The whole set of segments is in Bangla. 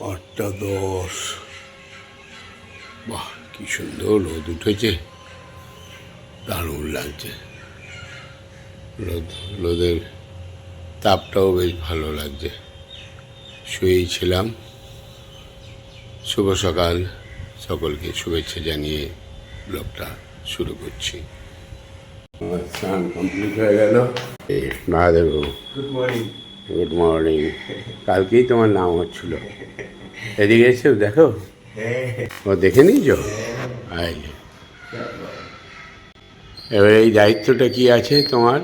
আটটা দশ। বাহ, কি সুন্দর রোদ উঠেছে। দারুণ লাগছে। রোদ, রোদের তাপটাও বেশ ভালো লাগছে। শুয়েই ছিলাম শুভ সকাল। সকলকে শুভেচ্ছা জানিয়ে ব্লগটা শুরু করছি। স্নান কমপ্লিট হয়ে গেল। Mahadev good morning good morning কালকেই তোমার নাম হচ্ছিল। এদিকে এসে দেখো। ও দেখে নিয়েছ? এবার এই দায়িত্বটা কি আছে তোমার?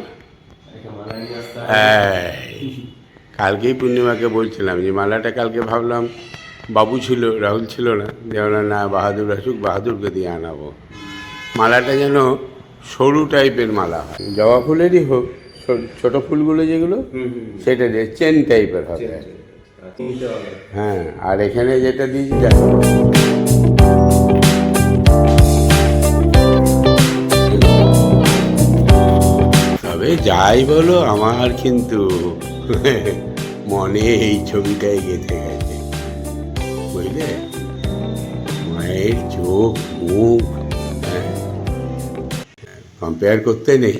হ্যাঁ কালকেই পূর্ণিমাকে বলছিলাম যে মালাটা কালকে ভাবলাম বাবু ছিল রাহুল ছিল না। যে বলল, না বাহাদুর আসুক বাহাদুরকে দিয়ে আনাবো। মালাটা যেন সরু টাইপের মালা হয়। জবা ফুলেরই হোক ছোট ফুলগুলো যেগুলো সেটা দিয়ে চেন টাইপের হবে। হ্যাঁ আর এখানে যেটা দিয়েছি তবে যাই বলো আমার কিন্তু মনে এই ছবিটাই গেঁথে গেছে। বুঝলে? মায়ের চোখ মুখ কম্পেয়ার করতে নেই।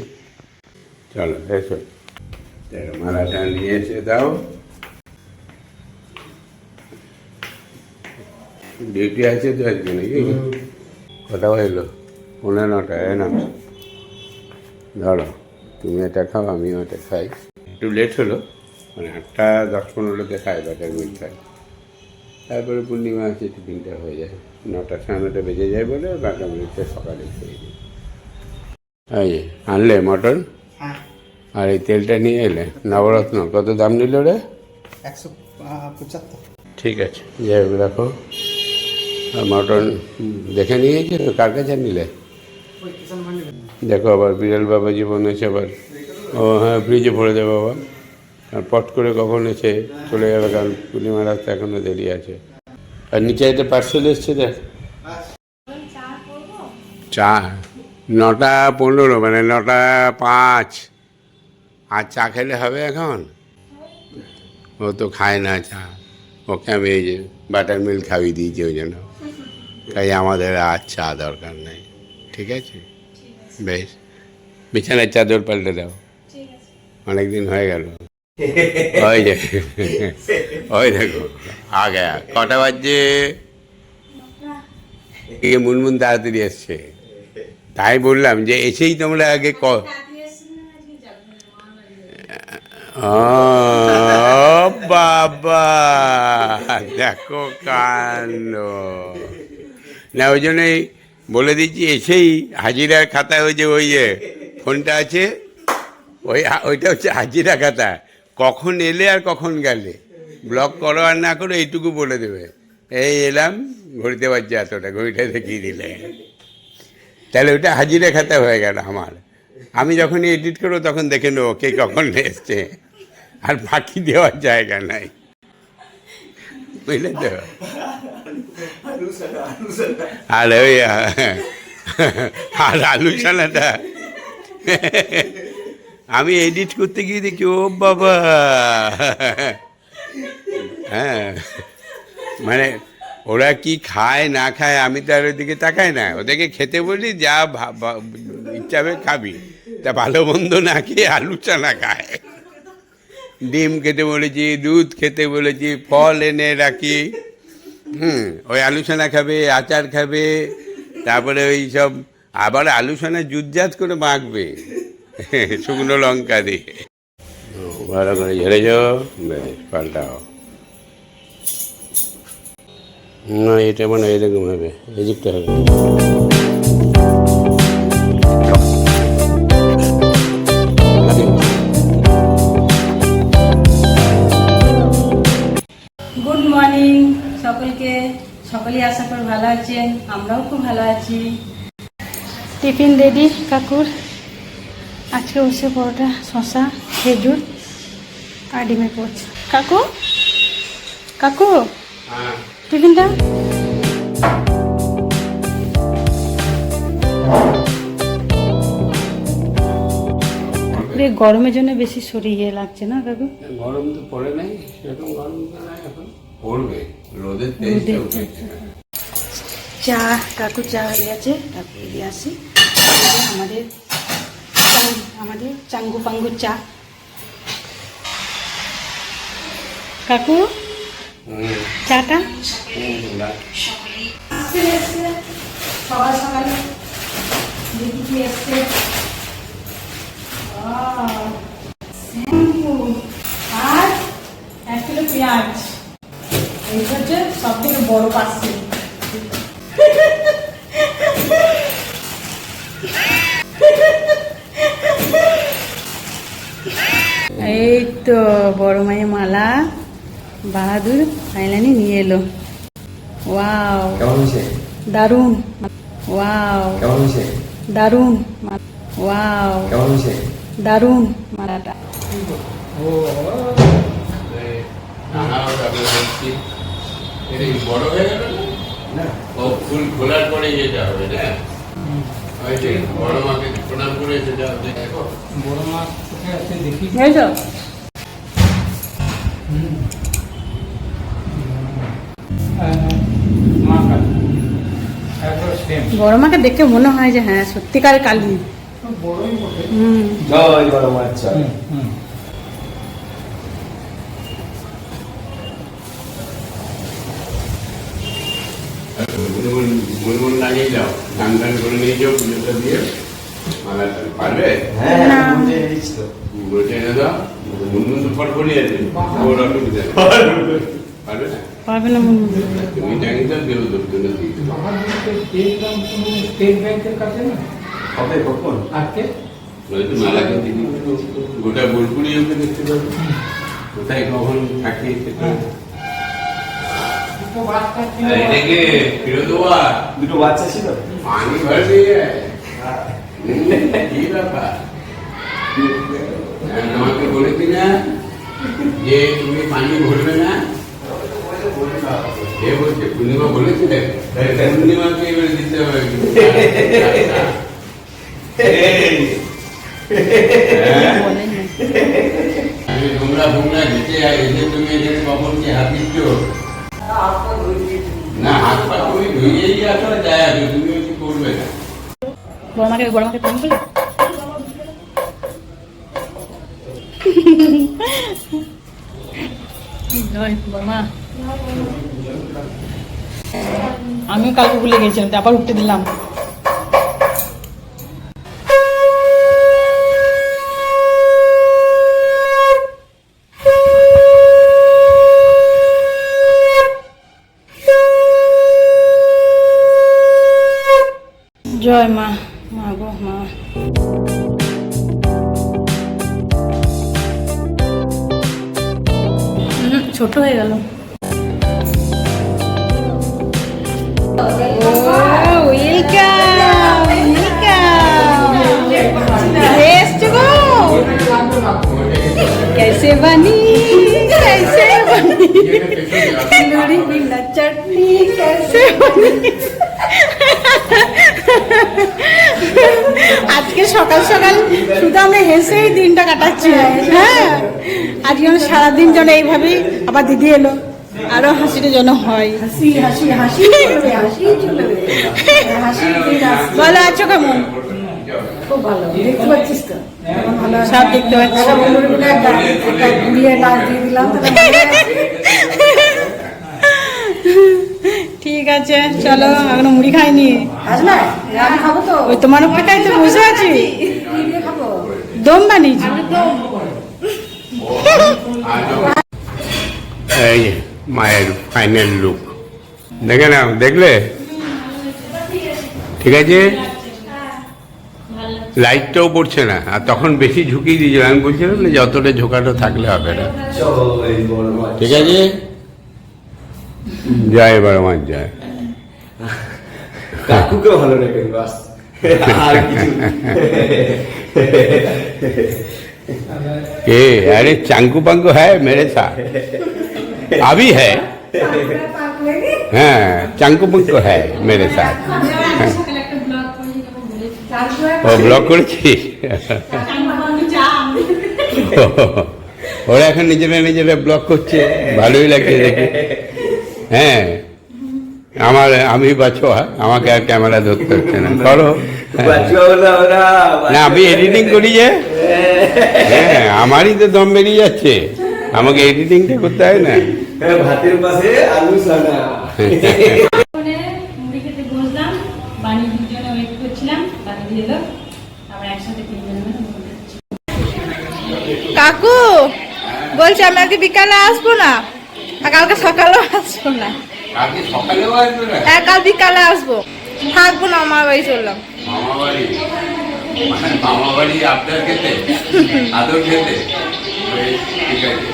চলো এসো। দেখো, মালাটা নিয়ে এসে দাও। ডিউটি আছে তো আজকে নাকি কটা হইল। পনেরো নটা এ না ধরো তুমি এটা খাও আমিও এটা খাই। একটু লেট হলো মানে আটটা দশ পনেরোতে খাই বাটার মিল খাই তারপরে পূর্ণিমা আছে টিফিনটা হয়ে যায়। নটা সাড়ে নটা বেজে যায় বলে বাটার মিলটা সকালে খেয়ে নিই। এই আনলে মটন? আর এই তেলটা নিয়ে এলে নবরত্ন কত দাম নিল রে? একশো পঁচাত্তর। ঠিক আছে যাই হোক দেখো আর মটন দেখে নিয়েছি? তো কার কাছে নিলে? দেখো আবার বিড়াল বাবা জীবন এসে আবার। ও হ্যাঁ ফ্রিজে ভরে দেবো বাবা। আর পট করে কখন এসে চলে যাবে কারণ পূর্ণিমা রাস্তা এখনও দেরি আছে। আর নিচে একটা পার্সেল এসছে দেখ। চা? নটা পনেরো মানে নটা পাঁচ। আর চা খেলে হবে এখন? ও তো খায় না চা। ওকে আমি এই যে বাটার মিল্ক খাইয়ে দিয়েছি ওই জন্য। তাই আমাদের আর চা দরকার নেই। ঠিক আছে? বেশ। বিছানার চাদর পাল্টে দাও। অনেক দিন হয়ে গেল। ওই যে ওই দেখো। আগে কটা বাজছে? মুনমুন তাড়াতাড়ি এসছে। তাই বললাম যে এসেই তোমরা আগে ক বাবা, দেখো কাণ্ড। না, ওই জন্যই বলে দিচ্ছি, এসেই হাজিরার খাতায় ওই যে ওই যে ফোনটা আছে, ওই ওইটা হচ্ছে হাজিরা খাতা। কখন এলে আর কখন গেলে। ব্লক করো আর না করো, এইটুকু বলে দেবে। এই এলাম, ঘড়িতে বাজছে এতটা, ঘড়িটা দেখিয়ে দিলে। তাহলে ওটা হাজিরা খাতা হয়ে গেল আমার। আমি যখন এডিট করব তখন দেখে নেব কে কখন এসছে। আর ফাঁকি দেওয়ার জায়গা নাই। বুঝলে তো? আর ওই আর আলু ছানাটা। আমি এডিট করতে গিয়ে দেখি, ও বাবা। হ্যাঁ মানে ওরা কি খায়, না খায়, আমি তো আর ওইদিকে তাকাই না। ওদেরকে খেতে বলি, যা ভা- ভা- ইচ্ছা হবে খাবি। তা ভালো মন্দ না খেয়ে আলু চানা খায়। ডিম খেতে বলেছি, দুধ খেতে বলেছি, ফল এনে রাখি। হুম, ওই আলু ছানা খাবে, আচার খাবে, তারপরে ওই সব আবার আলু ছানা জুতজাত করে মাখবে। শুকনো লঙ্কা দিয়ে। ভালো করে ঝেড়ে যাও বেশ পাল্টাও। না এটা মানে এরকম হবে এদিকটা হবে। গুড মর্নিং সকলকে। সকলেই আশা করি ভালো আছেন আমরাও খুব ভালো আছি। টিফিন রেডি কাকুর। আজকে বসে পরোটা শশা খেজুর আর ডিমের পোচ। কাকু? কাকু? টিফিনটা রে গরমের জন্য বেশি শরীর ইয়ে লাগছে না কাকু? গরম তো পড়ে নাই সেরকম গরম তো নাই এখন। পড়বে রোদ দুধের তেলটা উঠে চা কাকু চা হয়ে গেছে তারপরে দিয়ে আসি। আমাদের চাং- আমাদের চাঙ্গু পাঙ্গু চা। কাকু? চাটা এই হচ্ছে সব থেকে বড় এই তো বড় মায়ের মালা। বাহাদুর ফাইনালি নিয়ে এলো। ওয়াও। দারুণ ওয়াও দারুণ। ওয়াও। দারুণ মালাটা এই, নানাও তারপরে বলছি, এটা কি বড় হয়ে গেল না? ও ফুল খোলার পরে যেটা হবে না বড় মাকে প্রণাম করে সেটা দেখো বড় মাছ কোথায় আছে দেখি। বড় মাকে দেখে মনে হয় যে হ্যাঁ সত্যিকার কালী। বড়ই বটে হুম। জয় বড় হুম হুম। মুনমুন মুনমুন লাগিয়ে দাও গান গান করে নিয়ে যাও পুজোটা দিয়ে মালাটা পারবে হ্যাঁ না। বুঝে দিচ্ছি তো মুনমুন তো ফটফটি আছে ওর অসুবিধা পারবে না পারবে না মনে হয়। স্টেট ব্যাংকের কাছে না। কখন? আজকে। গোটা বোলপুরি ওকে দেখতে পাবে। কোথায় কখন থাকে দুটো বাচ্চা ছিল। আর এটাকে ফেরত দেওয়া দুটো বাচ্চা ছিল? পানি ভর দিয়ে কি ব্যাপার? আমি তোমাকে বলেছি না যে তুমি পানি ভরবে না। কে বলছে পূর্ণিমা বলেছে পূর্ণিমাকে এবার দিতে হবে তোমরা এসে তুমি হাত দিচ্ছ না হাত পা তুমি ধুয়েই আসলে যায় আসো তুমি কি করবে না ফোন করলে জয় আমিও কালকে ভুলে গেছিলাম আবার উঠতে দিলাম। জয় মা মা গো, মা। ছোট হয়ে গেল। कैसे बनी कैसे बनी तंदूरी बिना चटनी कैसे बनी আজকে সকাল সকাল শুধু আমরা হেসেই দিনটা কাটাচ্ছি হ্যাঁ আজকে আমরা সারাদিন যেন এইভাবেই আবার দিদি এলো আরও হাসিটা যেন হয়। হাসি হাসি হাসি হাসি ভালো আছো কেমন? খুব ভালো দেখতে পাচ্ছিস তো। সব দেখতে পাচ্ছি। ঠিক আছে চলো এখনও মুড়ি খাইনি। ওই তোমার অপেক্ষায় তো বসে আছি। দম বানিয়েছি। এই মায়ের ফাইনাল লুক দেখে নাও দেখলে ঠিক আছে লাইটটাও পড়ছে না আর তখন বেশি ঝুঁকিয়ে দিয়েছিল আমি বলছিলাম না যতটা ঝোঁকাটা থাকলে হবে না জয় বড় মাছ ঠিক আছে জয় বড় মাছ জয় কাকুকে ভালো রেখে বাস আর কিছু ए अरे चांकू पंकू है मेरे साथ अभी है हाँ चांकू पंकू है मेरे साथ ও ব্লক করেছিস ওরা এখন নিজেরা নিজেরা ব্লক করছে ভালোই লাগছে দেখে হ্যাঁ আমার আমি বাছোয়া আমাকে আর ক্যামেরা ধরতে হচ্ছে না করো বাচ্চা হলো আমরা না আমি এডিটিং করি যে হ্যাঁ আমারই তো দম বেরিয়ে যাচ্ছে আমাকে এডিটিংটা করতে হয় না হ্যাঁ, ভাতের পাশে আলু সানা মুড়ি খেতে বসলাম বাড়ি দুজনে ওয়েট করছিলাম তাকে দিয়ে এলো। আবার একসাথে তিনজনে মিলে মুড়ি খাচ্ছি। কাকু বলছি আমি আজকে বিকালে আসব না আর কালকে সকালেও আসব না। আজকে সকালেও আসবে না? হ্যাঁ কাল বিকালে আসব। থাকব না আমার বাড়ি চললাম। মামা বাড়ি? মানে মামা বাড়ি আপনার খেতে? আদর খেতে? ঠিক আছে।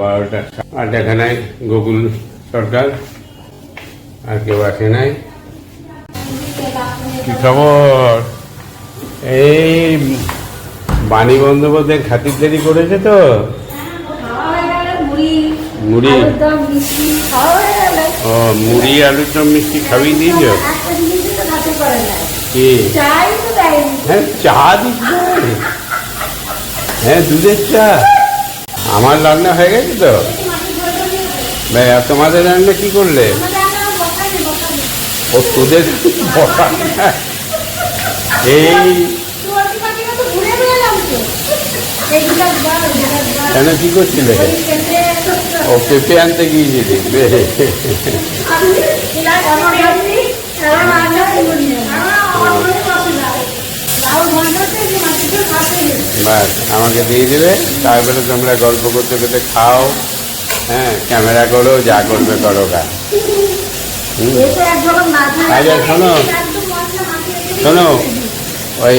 বারোটা আর দেখা নাই, গোকুল সরকার, আর কেউ আসে নাই। কি খবর? এই বাণী বন্দ্যোপাধ্যায় করেছে তো? মুড়ি। ও, মুড়ি, আলুর দম, মিষ্টি খাইয়ে দিয়েছ? কি? হ্যাঁ চা দিচ্ছে হ্যাঁ দুধের চা। আমার রান্না হয়ে গেছে তো ভাই আর তোমাদের রান্না কি করলে ও তোদের এই কেন কি করছিলে ও পেঁপে আনতে গিয়েছিলি বেশ। বাস, আমাকে দিয়ে দেবে তারপরে তোমরা গল্প করতে করতে খাও হ্যাঁ ক্যামেরা করো, যা করবে করো গা। আচ্ছা শোনো শোনো, ওই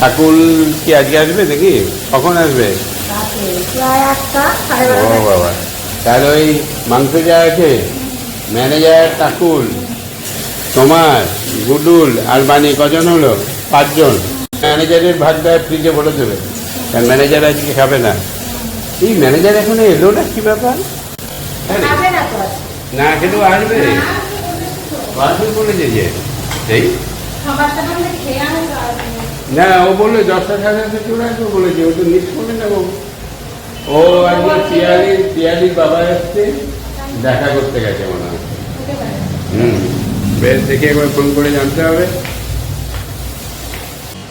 ঠাকুর কি আজকে আসবে নাকি কখন আসবে ও বাবা, তাহলে ওই মাংস যা আছে, ম্যানেজার ঠাকুর, তোমার, গুডুল আর বানি কজন হলো পাঁচজন ম্যানেজারের ভাগটা ফ্রিজে বলে দেবে। ম্যানেজার আজকে খাবে না। এই ম্যানেজার এখনও এলো না কি ব্যাপার? হ্যাঁ না খেলেও আসবে। আসবে বলেছে যে এই? না ও বলল দশটা সাড়ে দশটা চলে আসবে বলেছে ও তো মিস করবে না ও ও একবার পিয়ালির পিয়ালির বাবা এসছে। দেখা করতে গেছে মনে হয়। হুম। বেশ দেখে একবার ফোন করে জানতে হবে।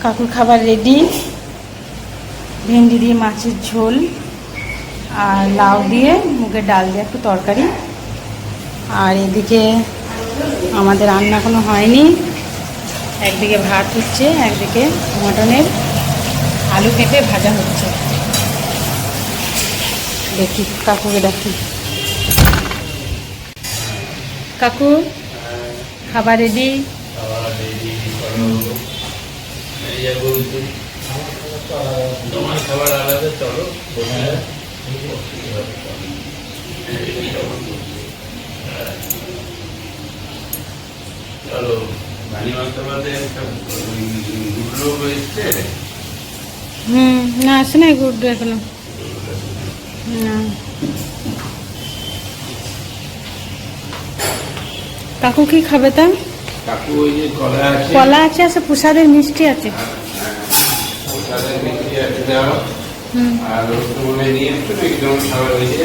কাকুর খাবার রেডি ভেন্ডি দিয়ে মাছের ঝোল আর লাউ দিয়ে মুগের ডাল দিয়ে একটু তরকারি। আর এদিকে আমাদের রান্না কোনো হয়নি। একদিকে ভাত হচ্ছে, একদিকে মটনের আলু কেটে ভাজা হচ্ছে। দেখি, কাকুকে দেখি। কাকু, খাবার রেডি তোমার খাবার আলাদা, চলো চলো গুলো এসছে হুম, না, আসে নাই গুড না। কাকু কি খাবে তা? কলা আছে। আছে প্রসাদের মিষ্টি আছে। ওটাতে মিষ্টি আছে দাও আর রসুন নিয়ে একটু একদম খাবার হয়েছে।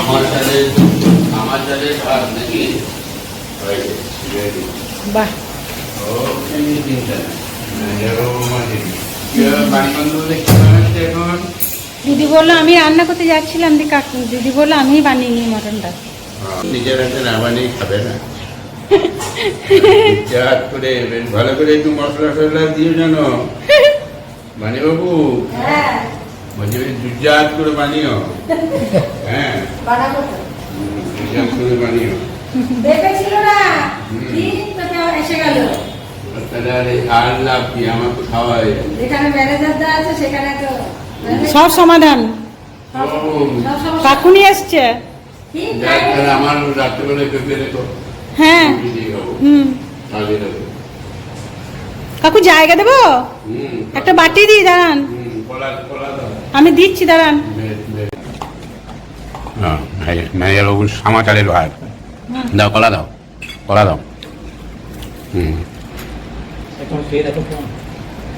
আমার সাথে আমার সাথে ভাত নাকি? বাহ। ও চিন্তা নেই এরকম আছে কি হবে, বাড়ি বন্ধু দেখতে বানাচ্ছে এখন? দিদি বলল আমি রান্না করতে যাচ্ছিলাম দি কাকু। দিদি বলল আমি বানিয়ে নিই মটনটা। নিজের হাতে না বানিয়ে খাবে না। চাট করে বেশ ভালো করে একটু মশলা টসলা দিও জানো মানে বাবু বলছি বেশ দুজাত করে বানিও। হ্যাঁ। করে বানিও। দেখেছিল না? এসে গেল। তাহলে আর আর লাভ কি? আমার তো খাওয়াই। যেখানে ম্যানেজার আছে সেখানে তো সব সমাধান। ও, সব সময় কাকু নিয়ে এসছে। আমার রাত্রেবেলায় পেঁপে রেখো হ্যাঁ। দিয়ে কাকু জায়গা দেবো? একটা বাটি দিই দাঁড়ান। আমি দিচ্ছি দাঁড়ান। ম্যানেজার বাবু সামাচারের ভাত দাও কলা দাও কলা দাও। হুম। দেখো কেমন।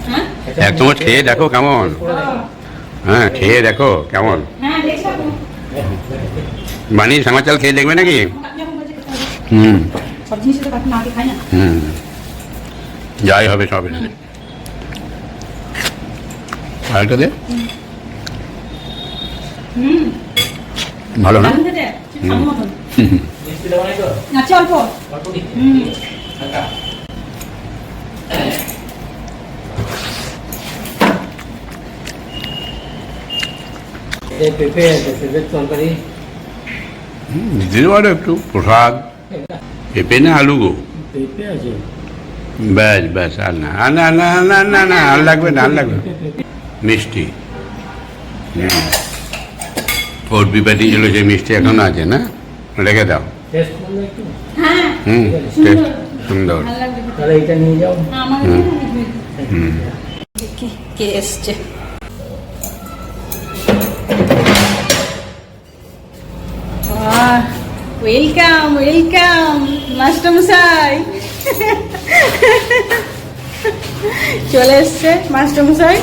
হ্যাঁ? এক চামচ খেয়ে দেখো কেমন। হ্যাঁ খেয়ে দেখো কেমন। হ্যাঁ বানিয়ে সামা চাল খেয়ে দেখবে নাকি। হুম। হুম। যাই হবে সব এখানে আরেকটা দে। ভালো না? আচ্ছা অল্প হুম। পেঁপে আছে পেঁপের তরকারি। দিতে পারো একটু প্রসাদ পেঁপে না আলু গো? ব্যাস ব্যাস আর না আর না না না না না আর লাগবে না আর লাগবে মিষ্টি। ওর বিপাটি ছিল যে মিষ্টি এখনও আছে না? রেখে দাও। হ্যাঁ। হুম সুন্দর। টেস্ট সুন্দর। ভালো লাগবে। খেতে। তাহলে এটা নিয়ে যাও। আমার হুম। হুম। কে এসছে? ওয়েলকাম ওয়েলকাম মাস্টার মশাই চলে এসছে মাস্টার মশাই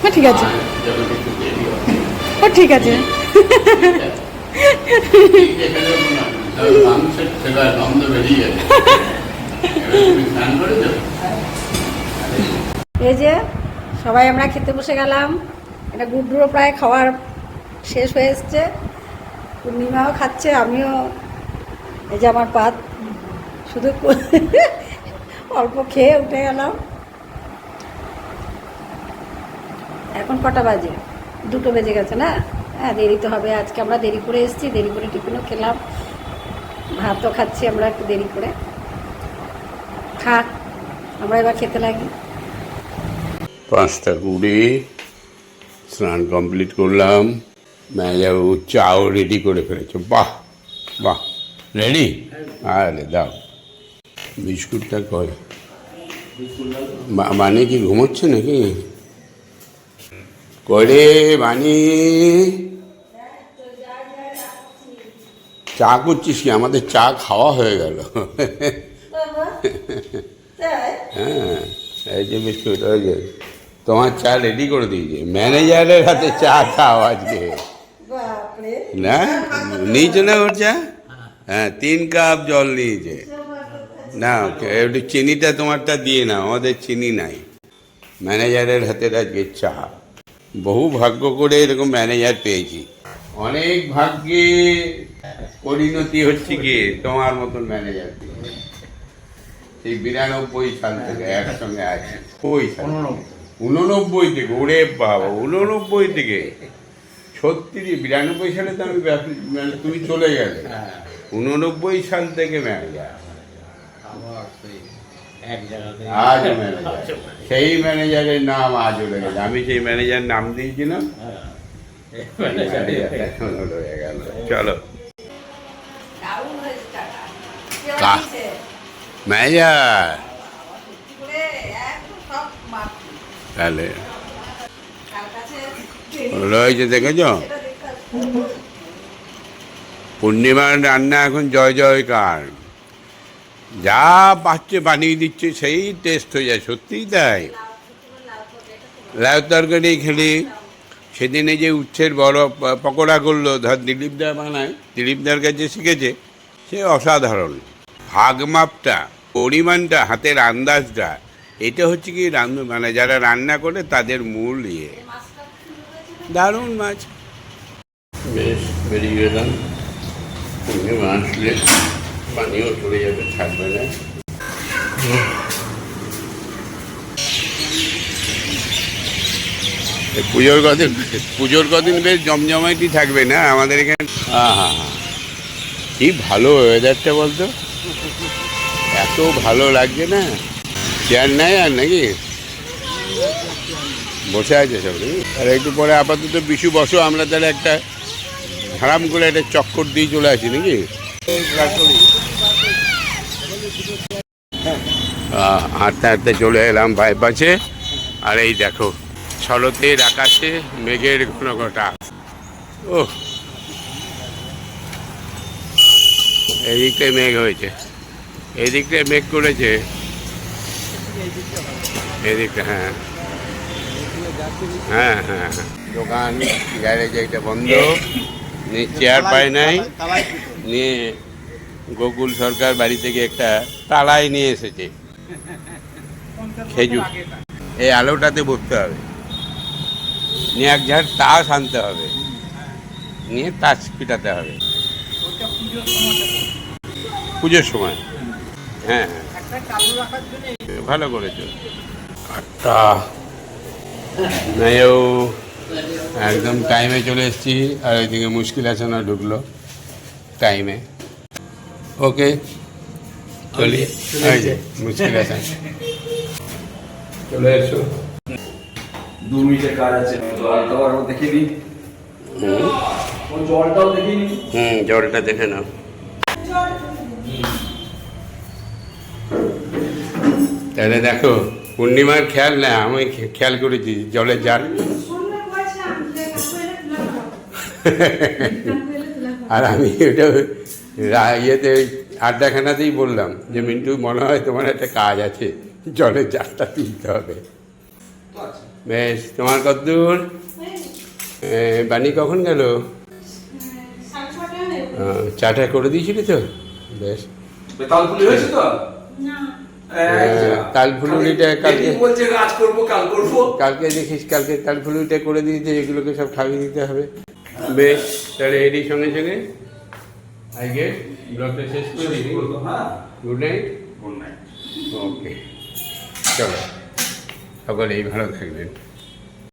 হ্যাঁ ঠিক আছে। ও ঠিক আছে। এই যে সবাই আমরা খেতে বসে গেলাম। এটা গুড্ডুরও প্রায় খাওয়ার শেষ হয়ে এসছে। পূর্ণিমাও খাচ্ছে, আমিও এই যে আমার পাত শুধু অল্প খেয়ে উঠে গেলাম। এখন কটা বাজে? দুটো বেজে গেছে না? হ্যাঁ দেরি তো হবে। আজকে আমরা দেরি করে এসেছি, দেরি করে টিফিনও খেলাম। ভাতও খাচ্ছি আমরা একটু দেরি করে। খাক আমরা এবার খেতে লাগি। পাঁচটা কুড়ি, স্নান কমপ্লিট করলাম। ম্যানেজারবাবু চাও রেডি করে ফেলেছো। বাহ বাহ। রেডি? আরে দাও। বিস্কুটটা কয় মানে কি ঘুমোচ্ছে নাকি? করে বানি চা করছিস কি আমাদের চা খাওয়া হয়ে গেল হ্যাঁ এই যে বিস্কুট ওই যে তোমার চা রেডি করে দিয়েছে ম্যানেজারের হাতে চা খাও আজকে না নিয়েছে না ওর চা হ্যাঁ তিন কাপ জল নিয়েছে না একটু চিনিটা তোমারটা দিয়ে না আমাদের চিনি নাই ম্যানেজারের হাতের আজকে চা বহু ভাগ্য করে এরকম ম্যানেজার পেয়েছি অনেক ভাগ্যে পরিণতি হচ্ছে কি? তোমার মতন ম্যানেজার সেই বিরানব্বই সাল থেকে একসঙ্গে আছে। ওই সাল? উননব্বই। থেকে ওরে বাবা উননব্বই থেকে। ছত্রিশ বিরানব্বই সালে তো আমি মানে তুমি চলে গেলে। উননব্বই সাল থেকে ম্যানেজার আজ ম্যানেজার সেই ম্যানেজারের নাম আজও লেগেছে। আমি সেই ম্যানেজার নাম দিয়েছিলাম ম্যানেজার এখনও রয়ে গেল রয়েছে দেখেছ পূর্ণিমার রান্না এখন জয় জয়কার যা পাচ্ছে বানিয়ে দিচ্ছে সেই টেস্ট হয়ে যায় সত্যিই তাই লাউ তরকারি খেলি সেদিনে যে উচ্ছের বড় পকোড়া করল ধর দিলীপদা বানায় দিলীপদার কাছে শিখেছে, সে অসাধারণ। ভাগ মাপটা, পরিমাণটা, হাতের আন্দাজটা, এটা হচ্ছে কি রান্না মানে যারা রান্না করে তাদের মূল ইয়ে। দারুণ মাছ। বেশ, বেরিয়ে গেলাম। আসলে পানিও চলে যাবে, থাকবে না। পুজোর কদিন পুজোর কদিন বেশ জমজমাইটি থাকবে না আমাদের এখানে? হ্যাঁ হ্যাঁ হ্যাঁ কি ভালো ওয়েদারটা বলতো? এত ভালো লাগছে না? চেয়ার নেয় আর নাকি? বসে আছে সব? আর একটু পরে আপাতত বিশু, বসো, আমরা তাহলে একটা হারাম করে একটা চক্কর দিয়ে চলে আসি নাকি? হাঁটতে হাঁটতে চলে এলাম বাইপাসে। আর এই দেখো শরতের আকাশে মেঘের ঘন ঘটা ও এদিকটায় মেঘ হয়েছে। এদিকটায় মেঘ করেছে। এদিকটা হ্যাঁ। হ্যাঁ হ্যাঁ হ্যাঁ। দোকান একটা বন্ধ। নিয়ে চেয়ার পায় নাই। নিয়ে গোকুল সরকার বাড়ি থেকে একটা তালাই নিয়ে এসেছে। খেজুর। এই আলোটাতে বসতে হবে। নিয়ে এক ঝাড় তাস আনতে হবে। নিয়ে তাস পিটাতে হবে। পুজোর সময়। হ্যাঁ হ্যাঁ। ভালো করেছ। আটটা। নাইও একদম টাইমে চলে এসেছি। আর ওইদিকে মুশকিল আছে না ঢুকলো। টাইমে ওকে চলি। মুশকিল আছে। চলে এসো। দু কাজ আছে। জলটাও আরও দেখে জলটাও দেখে নি হুম, জলটা দেখে নাও। তাহলে দেখো, পূর্ণিমার খেয়াল না, আমি খেয়াল করেছি, জাল আর আমি ওটা ইয়েতে আড্ডাখানাতেই বললাম যে, মিন্টু, মনে হয় তোমার একটা কাজ আছে, জলের জালটা তুলতে হবে। বেশ তোমার কতদূর এ, বাণী কখন গেল? চাটা করে দিয়েছিলি তো? বেশ। বেতাল ফুলি হয়েছে তো? আহ, কাল ফুলুরিটা কালকে কালকে দেখিস কালকে কাল ফুলুরিটা করে দিয়েছে এগুলোকে সব খাইয়ে দিতে হবে। বেশ তাহলে এরই সঙ্গে সঙ্গে। আজকে ব্লগটা শেষ করে হ্যাঁ। Good night good night okay চলো। সকলেই ভালো থাকবেন